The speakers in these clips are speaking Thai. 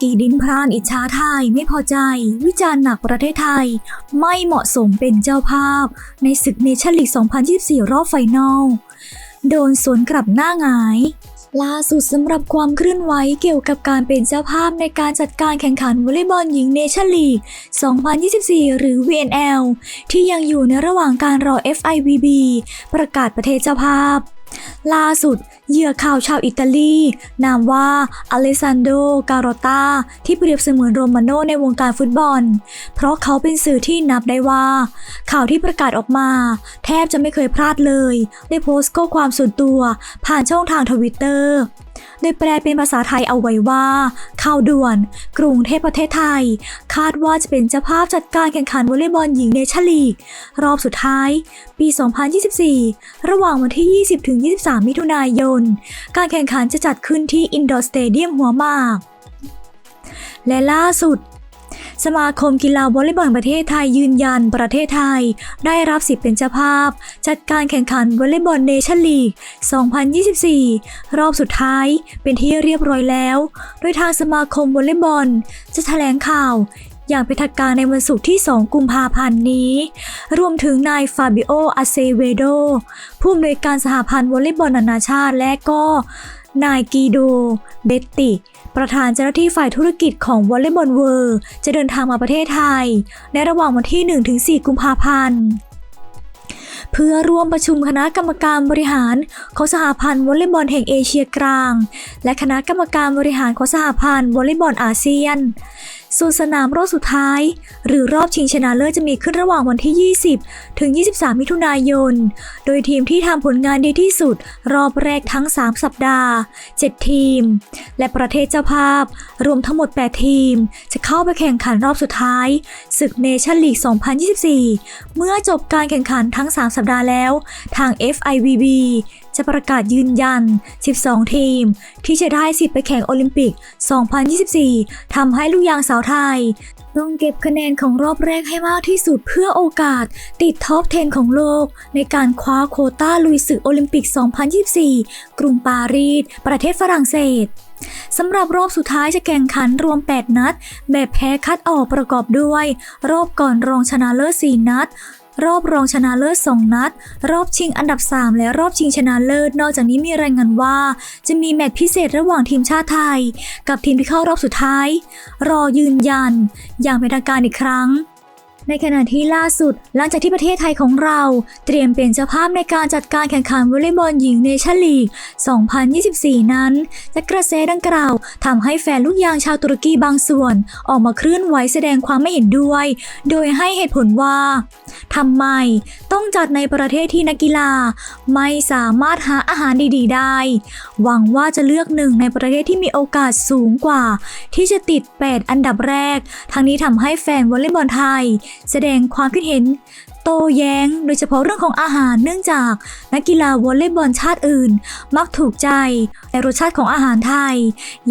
กีดินพรานอิจฉาไทยไม่พอใจ วิจารณ์หนักประเทศไทย ไม่เหมาะสมเป็นเจ้าภาพ ในศึกเนชั่นลีก 2024 รอบไฟนอล โดนสวนกลับหน้าหงายล่าสุดสำหรับความเคลื่อนไหวเกี่ยวกับการเป็นเจ้าภาพในการจัดการแข่งขันวอลเลย์บอลหญิงเนชั่นลีก 2024 หรือ VNL ที่ยังอยู่ในระหว่างการรอ FIVB ประกาศประเทศเจ้าภาพ ล่าสุด เหยื่อข่าวชาวอิตาลี นามว่าอเลซานโด การอตาที่เปรียบเสมือนโรมาโนในวงการฟุตบอล เพราะเขาเป็นสื่อที่นับได้ว่า ข่าวที่ประกาศออกมา แทบจะไม่เคยพลาดเลย ได้โพสต์ข้อความส่วนตัวผ่านช่องทางทวิตเตอร์ โดยแปลเป็นภาษาไทยเอาไว้ว่า ข่าวด่วน กรุงเทพประเทศไทย คาดว่าจะเป็นเจ้าภาพจัดการแข่งขันวอลเลย์บอลหญิงเนชั่นลีก รอบสุดท้าย ปี 2024 ระหว่างวันที่ 20-23 มิถุนายน การแข่งขันจะจัดขึ้นที่อินดอร์สเตเดียมหัวหมาก และล่าสุด สมาคมกีฬาวอลเลย์บอลประเทศไทยยืนยันประเทศไทย ได้รับสิทธิ์เป็นเจ้าภาพ จัดการแข่งขันวอลเลย์บอลเนชั่นลีก 2024 รอบสุดท้ายเป็นที่เรียบร้อยแล้ว โดยทางสมาคมวอลเลย์บอล จะแถลงข่าวอย่างเป็นทางการในวันศุกร์ที่ 2 กุมภาพันธ์นี้ รวมถึงนายฟาบิโอ อาเซเวโด ผู้อำนวยการสหพันธ์วอลเลย์บอลนานาชาติ และก็นายกีโด เบตติ ประธานเจ้าหน้าที่ฝ่ายธุรกิจของวอลเลย์บอลเวิร์จะเดินทางมาประเทศไทย ในระหว่างวันที่ 1-4 กุมภาพันธ์เพื่อร่วมประชุมคณะกรรมการบริหารของสหพันธ์วอลเลย์บอลแห่งเอเชียกลาง และคณะกรรมการบริหารของสหพันธ์วอลเลย์บอลอาเซียน ส่วนสนามรอบสุดท้าย หรือรอบชิงชนะเลิศจะมีขึ้นระหว่างวันที่ 20 ถึง 23 มิถุนายน โดยทีมที่ทำผลงานดีที่สุด รอบแรกทั้ง 3 สัปดาห์ 7 ทีม และประเทศเจ้าภาพ รวมทั้งหมด 8 ทีม จะเข้าไปแข่งขันรอบสุดท้ายศึกเนชั่นลีก 2024 เมื่อจบการแข่งขันทั้ง 3 สัปดาห์แล้ว ทาง FIVB จะประกาศยืนยัน 12 ทีม ที่จะได้สิทธิ์ไปแข่งโอลิมปิก 2024 ทำให้ลูกยางสาวไทย ต้องเก็บคะแนนของรอบแรกให้มากที่สุดเพื่อโอกาส ติดท็อป 10 ของโลก ในการคว้าโคต้าลุยศึกโอลิมปิก 2024 กรุงปารีส ประเทศฝรั่งเศสสำหรับรอบสุดท้ายจะแข่งขันรวม 8 นัด แบบแพ้คัดออกประกอบด้วย รอบก่อนรองชนะเลิศ 4 นัด รอบรองชนะเลิศ 2 นัด รอบชิงอันดับ 3 และรอบชิงชนะเลิศ นอกจากนี้มีรายงานว่า จะมีแมตช์พิเศษระหว่างทีมชาติไทย กับทีมที่เข้ารอบสุดท้าย รอยืนยัน อย่างเป็นทางการอีกครั้ง ในขณะที่ล่าสุด หลังจากที่ประเทศไทยของเรา เตรียมเป็นเจ้าภาพในการจัดการแข่งขันวอลเลย์บอลหญิงเนชั่นลีก 2024 นั้นและกระแสดังกล่าวทำให้แฟนลูกยางชาวตุรกีบางส่วน ออกมาเคลื่อนไหวแสดงความไม่เห็นด้วย โดยให้เหตุผลว่าทำไมต้องจัดในประเทศที่นักกีฬา ไม่สามารถหาอาหารดี ๆ ได้ หวังว่าจะเลือกหนึ่งในประเทศที่มีโอกาสสูงกว่า ที่จะติด 8 อันดับแรก ทั้งนี้ทำให้แฟนวอลเลย์บอลไทยแสดงความคิดเห็น โต้แย้ง โดยเฉพาะเรื่องของอาหารเนื่องจากนักกีฬาวอลเลย์บอลชาติอื่น มักถูกใจในรสชาติของอาหารไทย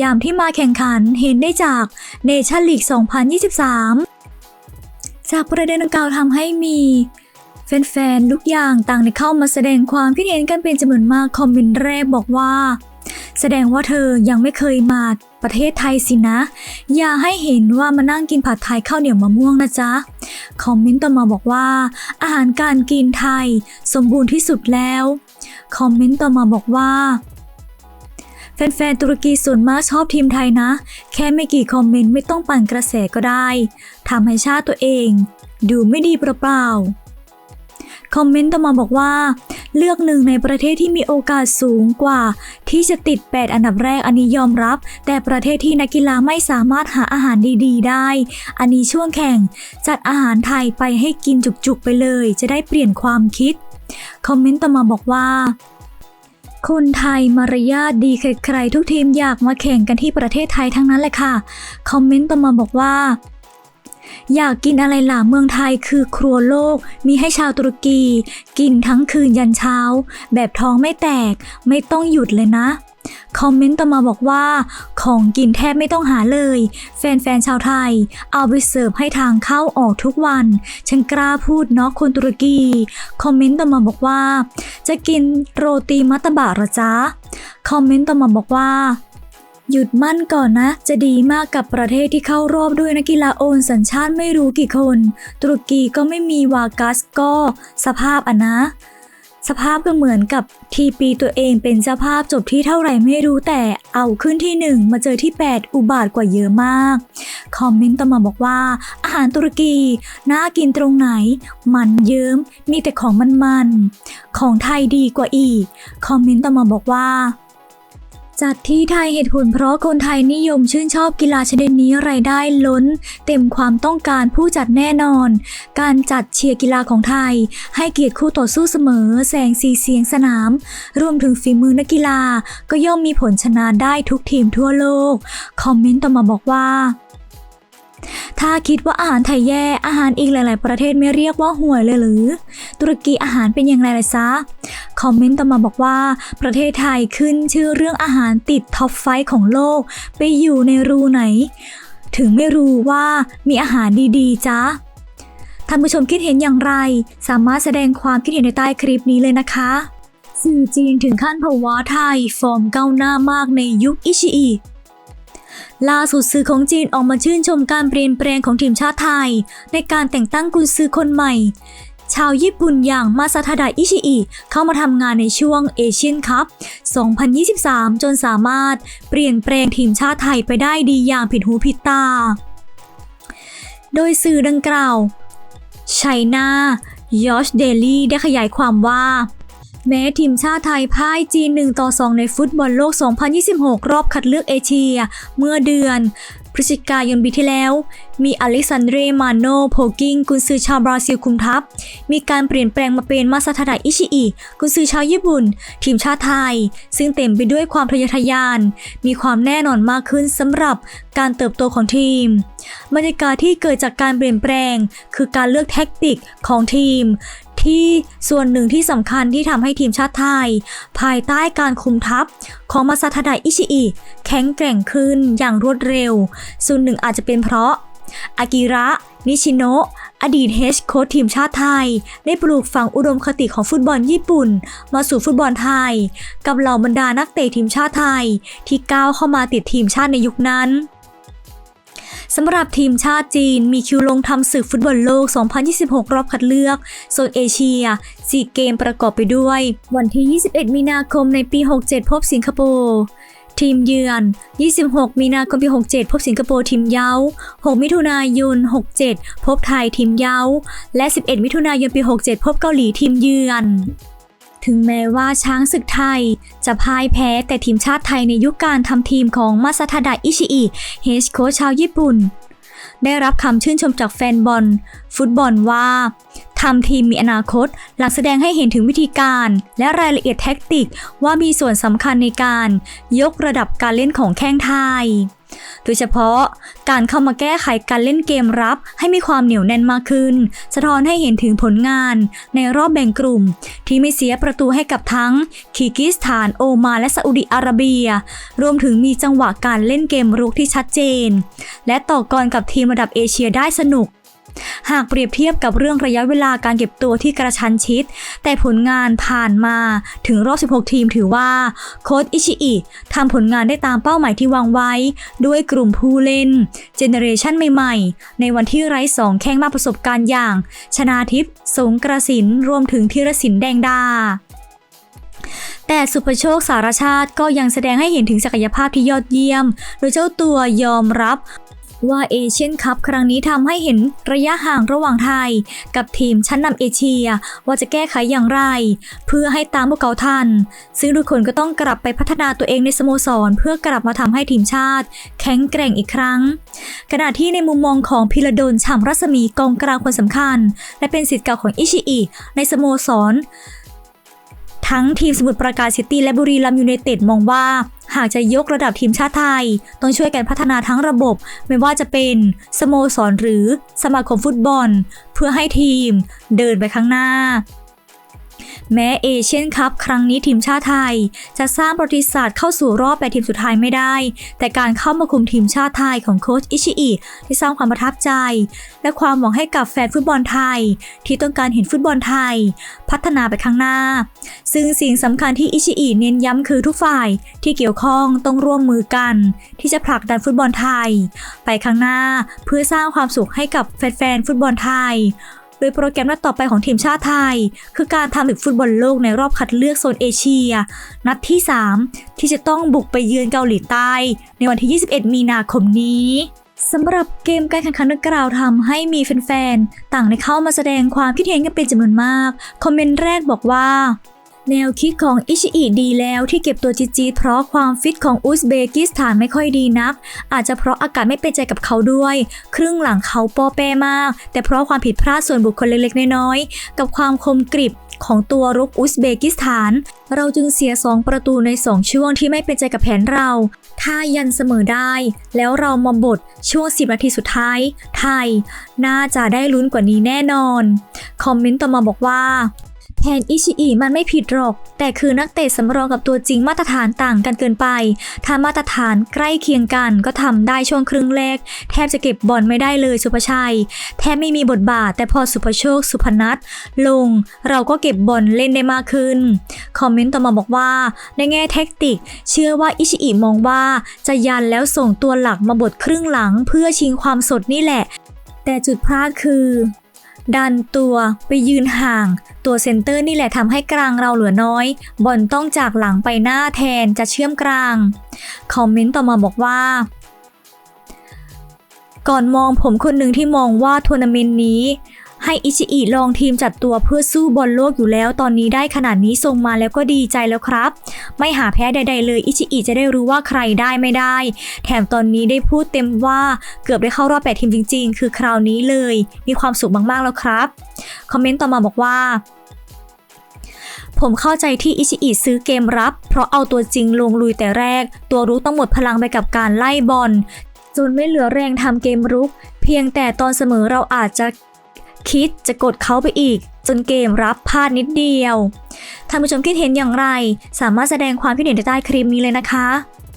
ยามที่มาแข่งขันเห็นได้จากเนชั่นลีก 2023 จากประเด็นดังกล่าวทำให้มีแฟนๆ ทุกอย่างต่างได้เข้ามาแสดงความคิดเห็นกันเป็นจำนวนมากคอมเมนต์แรกบอกว่า แสดงว่าเธอยังไม่เคยมาประเทศไทยสินะ อย่าให้เห็นว่ามานั่งกินผัดไทยข้าวเหนียวมะม่วงนะจ๊ะ คอมเมนต์ต่อมาบอกว่า อาหารการกินไทย สมบูรณ์ที่สุดแล้ว คอมเมนต์ต่อมาบอกว่าแฟนๆ ตุรกีส่วนมากชอบทีมไทยนะ แค่ไม่กี่คอมเมนต์ไม่ต้องปั่นกระแสก็ได้ทำให้ชาติตัวเอง ดูไม่ดีเปล่าๆคอมเมนต์ต่อมาบอกว่า เลือกหนึ่งในประเทศที่มีโอกาสสูงกว่า ที่จะติด 8 อันดับแรกอันนี้ยอมรับ แต่ประเทศที่นักกีฬาไม่สามารถหาอาหารดีๆ ได้ อันนี้ช่วงแข่ง จัดอาหารไทยไปให้กินจุกๆไปเลย จะได้เปลี่ยนความคิด คอมเมนต์ต่อมาบอกว่าคนไทยมารยาทดีใครๆทุกทีมอยากมาแข่งกันที่ประเทศไทยทั้งนั้นแหละค่ะ คอมเมนต์ต่อมาบอกว่า อยากกินอะไรล่ะเมืองไทยคือครัวโลก มีให้ชาวตุรกี กินทั้งคืนยันเช้า แบบท้องไม่แตก ไม่ต้องหยุดเลยนะคอมเมนต์ต่อมาบอกว่า ของกินแทบไม่ต้องหาเลย แฟนๆชาวไทย เอาไปเสิร์ฟให้ทางเข้าออกทุกวัน ฉันกล้าพูดเนาะคนตุรกี คอมเมนต์ต่อมาบอกว่า จะกินโรตีมัตตบะหรอจ๊ะ คอมเมนต์ต่อมาบอกว่า หยุดมั่นก่อนนะ จะดีมากกับประเทศที่เข้ารอบด้วยนักกีฬาโอนสัญชาติไม่รู้กี่คน ตุรกีก็ไม่มีวากัสก็ สภาพอะนะ สภาพก็เหมือนกับทีปีตัวเองเป็นเจ้าภาพจบที่เท่าไหร่ไม่รู้แต่เอาขึ้นที่หนึ่งมาเจอที่ 8 อุบาทกว่าเยอะมาก คอมเมนต์ต่อมาบอกว่า อาหารตุรกีน่ากินตรงไหน มันเยิ้มมีแต่ของมันๆของไทยดีกว่าอีก คอมเมนต์ต่อมาบอกว่า จัดที่ไทยเหตุผลเพราะคนไทยนิยมชื่นชอบกีฬาชนิดนี้รายได้ล้น เต็มความต้องการผู้จัดแน่นอน การจัดเชียร์กีฬาของไทย ให้เกียรติคู่ต่อสู้เสมอ แสงสีเสียงสนาม รวมถึงฝีมือนักกีฬา ก็ย่อมมีผลชนะได้ทุกทีมทั่วโลก คอมเมนต์ต่อมาบอกว่า ถ้าคิดว่าอาหารไทยแย่อาหารอีกหลาย ๆ ประเทศไม่เรียกว่าห่วยเลยหรือ ตุรกีอาหารเป็นอย่างไรล่ะซะคอมเมนต์ต่อมาบอกว่า ประเทศไทยขึ้นชื่อเรื่องอาหารติดท็อปไฟว์ของโลก ไปอยู่ในรูไหน ถึงไม่รู้ว่ามีอาหารดีๆจ้าท่านผู้ชมคิดเห็นอย่างไร สามารถแสดงความคิดเห็นในใต้คลิปนี้เลยนะคะสื่อจีนถึงขั้นภาวะไทยฟอร์มก้าวหน้ามากในยุคอิชิอิ ล่าสุดสื่อของจีนออกมาชื่นชมการเปลี่ยนแปลงของทีมชาติไทย ในการแต่งตั้งกุนซือคนใหม่ ชาวญี่ปุ่นอย่างมาซาทาดะอิชิอิเข้ามาทำงานในช่วงเอเชียนคัพ 2023 จนสามารถเปลี่ยนแปลงทีมชาติไทยไปได้ดีอย่างผิดหูผิดตา โดยสื่อดังกล่าวไชน่ายอชเดลี่ได้ขยายความว่า แม้ทีมชาติไทยพ่ายจีน 1 ต่อ 2 ในฟุตบอลโลก 2026 รอบคัดเลือกเอเชีย เมื่อเดือนพฤศจิกายนปีที่แล้ว มีอเล็กซานเดรมาโนโพกิงกุนซือชาวบราซิลคุมทัพ มีการเปลี่ยนแปลงมาเป็นมาซาทาดะอิชิอิกุนซือชาวญี่ปุ่น ทีมชาติไทย ซึ่งเต็มไปด้วยความทะเยอทะยาน มีความแน่นอนมากขึ้นสำหรับการเติบโตของทีม บรรยากาศที่เกิดจากการเปลี่ยนแปลง คือการเลือกแท็กติกของทีม ที่ส่วนหนึ่งที่สำคัญที่ทำให้ทีมชาติไทย ภายใต้การคุมทัพของมาซาทาดะอิชิอิแข็งแกร่งขึ้นอย่างรวดเร็ว ส่วนหนึ่งอาจจะเป็นเพราะอากิระ นิชิโนะอดีตเฮดโค้ชทีมชาติไทย ได้ปลูกฝังอุดมคติของฟุตบอลญี่ปุ่น มาสู่ฟุตบอลไทย กับเหล่าบรรดานักเตะทีมชาติไทย ที่ก้าวเข้ามาติดทีมชาติในยุคนั้น สำหรับทีมชาติจีนมีคิวลงทำศึกฟุตบอลโลก 2026 รอบคัดเลือกโซนเอเชีย4เกมประกอบไปด้วย วันที่ 21 มีนาคมในปี 67 พบสิงคโปร์ทีมเยือน 26 มีนาคมปี 67 พบสิงคโปร์ทีมเย้า 6 มิถุนายน 67 พบไทยทีมเย้า และ 11 มิถุนายนปี 67 พบเกาหลีทีมเยือน ถึงแม้ว่าช้างศึกไทย จะพ่ายแพ้แต่ทีมชาติไทยในยุคการทำทีมของมาซาทาดะอิชิอิเฮดโค้ชชาวญี่ปุ่น ได้รับคำชื่นชมจากแฟนบอล ฟุตบอลว่าทำทีมมีอนาคต หลังแสดงให้เห็นถึงวิธีการ และรายละเอียดแท็กติกว่ามีส่วนสำคัญในการ ยกระดับการเล่นของแข้งไทย โดยเฉพาะการเข้ามาแก้ไขการเล่นเกมรับให้มีความเหนียวแน่นมากขึ้น สะท้อนให้เห็นถึงผลงานในรอบแบ่งกลุ่ม ที่ไม่เสียประตูให้กับทั้งคีร์กิสถานโอมานและซาอุดิอาระเบีย รวมถึงมีจังหวะการเล่นเกมรุกที่ชัดเจน และต่อกรกับทีมระดับเอเชียได้สนุก หากเปรียบเทียบกับเรื่องระยะเวลาการเก็บตัวที่กระชั้นชิด แต่ผลงานผ่านมาถึงรอบ 16 ทีมถือว่า โค้ชอิชิอิทำผลงานได้ตามเป้าหมายที่วางไว้ ด้วยกลุ่มผู้เล่น เจเนเรชันใหม่ๆ ในวันที่ไร้สองแข้งมากประสบการณ์อย่าง ชนาทิพย์สงกระสินรวมถึงธีรศินแดงดาแต่สุภโชคสารชาติก็ยังแสดงให้เห็นถึงศักยภาพที่ยอดเยี่ยม โดยเจ้าตัวยอมรับ ว่าเอเชียนคัพครั้งนี้ทำให้เห็นระยะห่างระหว่างไทย กับทีมชั้นนำเอเชียว่าจะแก้ไขอย่างไร เพื่อให้ตามพวกเขาทัน ซึ่งทุกคนก็ต้องกลับไปพัฒนาตัวเองในสโมสร เพื่อกลับมาทำให้ทีมชาติ แข็งแกร่งอีกครั้ง ขณะที่ในมุมมองของพิรดลฉ่ำรัศมีกองกลางคนสำคัญ และเป็นสิทธิ์เก่าของอิชิอิในสโมสร ทั้งทีมสมุทรปราการซิตี้และบุรีรัมย์ยูไนเต็ดมองว่า หากจะยกระดับทีมชาติไทย ต้องช่วยกันพัฒนาทั้งระบบ ไม่ว่าจะเป็นสโมสรหรือสมาคมฟุตบอล เพื่อให้ทีมเดินไปข้างหน้า แม้เอเชียนคัพครั้งนี้ทีมชาติไทย จะสร้างประวัติศาสตร์เข้าสู่รอบแปดทีมสุดท้ายไม่ได้ แต่การเข้ามาคุมทีมชาติไทยของโค้ชอิชิอิได้สร้างความประทับใจ และความหวังให้กับแฟนฟุตบอลไทย ที่ต้องการเห็นฟุตบอลไทย พัฒนาไปข้างหน้า ซึ่งสิ่งสำคัญที่อิชิอิเน้นย้ำคือทุกฝ่ายที่เกี่ยวข้องต้องร่วมมือกัน ที่จะผลักดันฟุตบอลไทย ไปข้างหน้าเพื่อสร้างความสุขให้กับแฟนๆฟุตบอลไทย โดยโปรแกรมนัดต่อไปของทีมชาติไทย คือการทำศึกฟุตบอลโลกในรอบคัดเลือกโซนเอเชีย นัดที่ 3 ที่จะต้องบุกไปเยือนเกาหลีใต้ ในวันที่ 21 มีนาคมนี้สำหรับเกมการแข่งขันดังกล่าวทำให้มีแฟนๆ ต่างได้เข้ามาแสดงความคิดเห็นกันเป็นจำนวนมาก คอมเมนต์แรกบอกว่า แนวคิดของอิชิอิดีแล้วที่เก็บตัวจีจีดเพราะความฟิตของอุซเบกิสถานไม่ค่อยดีนัก อาจจะเพราะอากาศไม่เป็นใจกับเขาด้วย ครึ่งหลังเขาปอแปมาก แต่เพราะความผิดพลาดส่วนบุคคลเล็กๆ น้อยๆ กับความคมกริบของตัวรุกอุซเบกิสถาน เราจึงเสีย 2 ประตูใน 2 ช่วงที่ไม่เป็นใจกับแผนเรา ถ้ายันเสมอได้ แล้วเรามาบดช่วง 10 นาทีสุดท้าย ไทย น่าจะได้ลุ้นกว่านี้แน่นอน คอมเมนต์ต่อมาบอกว่า แทนอิชิอิมันไม่ผิดหรอก แต่คือนักเตะสำรองกับตัวจริงมาตรฐานต่างกันเกินไป ถ้ามาตรฐานใกล้เคียงกันก็ทำได้ช่วงครึ่งแรก แทบจะเก็บบอลไม่ได้เลยสุภชัย แทบไม่มีบทบาท แต่พอสุภโชค สุพนัทลง เราก็เก็บบอลเล่นได้มากขึ้น คอมเมนต์ต่อมาบอกว่า ในแง่แท็กติก เชื่อว่าอิชิอิมองว่า จะยันแล้วส่งตัวหลักมาบดครึ่งหลัง เพื่อชิงความสดนี่แหละ แต่จุดพลาดคือ ดันตัวไปยืนห่าง ตัวเซนเตอร์นี่แหละทำให้กลางเราเหลือน้อย บอลต้องจากหลังไปหน้าแทนจะเชื่อมกลาง คอมเมนต์ต่อมาบอกว่าก่อนมองผมคนหนึ่งที่มองว่าทัวร์นาเมนต์นี้ ให้อิชิอิลองทีมจัดตัวเพื่อสู้บอลโลกอยู่แล้ว ตอนนี้ได้ขนาดนี้ส่งมาแล้วก็ดีใจแล้วครับ ไม่หาแพ้ใด ๆ เลยอิชิอิจะได้รู้ว่าใครได้ไม่ได้ แถมตอนนี้ได้พูดเต็มว่าเกือบได้เข้ารอบแปดทีมจริง ๆ คือคราวนี้เลย มีความสุขมากๆแล้วครับคอมเมนต์ต่อมาบอกว่าผมเข้าใจที่อิชิอิซื้อเกมรับ เพราะเอาตัวจริงลงลุยแต่แรก ตัวรุกต้องหมดพลังไปกับการไล่บอลจนไม่เหลือแรงทำเกมรุก เพียงแต่ตอนเสมอเราอาจจะ คิดจะกดเขาไปอีก จนเกมรับพลาดนิดเดียว ท่านผู้ชมคิดเห็นอย่างไร สามารถแสดงความคิดเห็นได้ใต้คลิปนี้เลยนะคะ